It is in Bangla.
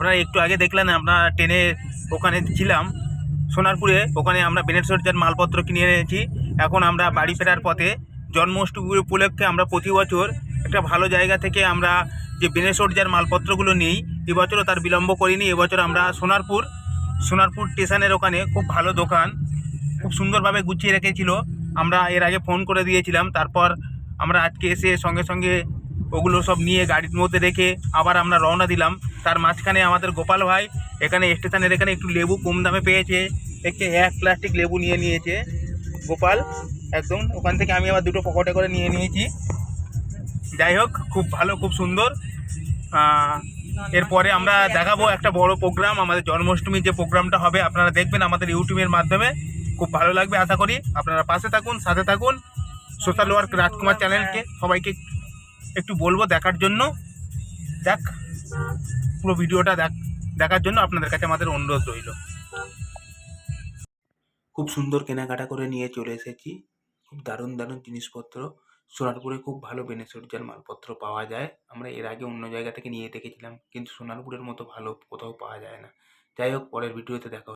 আপনারা একটু আগে দেখলেন, আমরা ট্রেনে ওখানে ছিলাম, সোনারপুরে। ওখানে আমরা বেনেশ্বরজার মালপত্র কিনে এনেছি। এখন আমরা বাড়ি ফেরার পথে জন্মাষ্টমী উপলক্ষে আমরা প্রতি বছর একটা ভালো জায়গা থেকে আমরা যে বেনেশ্বরজার মালপত্রগুলো নিই, এবছরও তার বিলম্ব করিনি। এবছর আমরা সোনারপুর সোনারপুর স্টেশনের ওখানে খুব ভালো দোকান, খুব সুন্দরভাবে গুছিয়ে রেখেছিল। আমরা এর আগে ফোন করে দিয়েছিলাম। তারপর আমরা আজকে এসে সঙ্গে সঙ্গে ওগুলো সব নিয়ে গাড়ির মধ্যে রেখে আবার আমরা রওনা দিলাম। তার মাঝখানে আমাদের গোপাল ভাই, এখানে স্টেশনের এখানে একটু লেবু কম দামে পেয়েছে। দেখছে এক প্লাস্টিক লেবু নিয়ে নিয়েছে। গোপাল, একদম, ওখান থেকে আমি আবার দুটো পকেটে করে নিয়ে নিয়েছি। যাই হোক, খুব ভালো, খুব সুন্দর। এরপরে আমরা দেখাবো একটা বড় প্রোগ্রাম, আমাদের জন্মাষ্টমীর যে প্রোগ্রামটা হবে, আপনারা দেখবেন আমাদের ইউটিউবের মাধ্যমে। খুব ভালো লাগবে, আশা করি। আপনারা পাশে থাকুন, সাথে থাকুন। সোশ্যাল ওয়ার্ক রাজকুমার চ্যানেলকে সবাইকে একটু বলব দেখার জন্য। দেখ, পুরো ভিডিওটা দেখ, দেখার জন্য আপনাদের কাছে আমাদের অনুরোধ রইল। খুব সুন্দর কেনাকাটা করে নিয়ে চলে এসেছি। খুব দারুণ দারুণ জিনিসপত্র। সোনারপুরে খুব ভালো বেনেসরিজার মালপত্র পাওয়া যায়। আমরা এর আগে অন্য জায়গা থেকে নিয়ে দেখেছিলাম, কিন্তু সোনারপুরের মতো ভালো কোথাও পাওয়া যায় না। যাই হোক, পরের ভিডিওতে দেখা।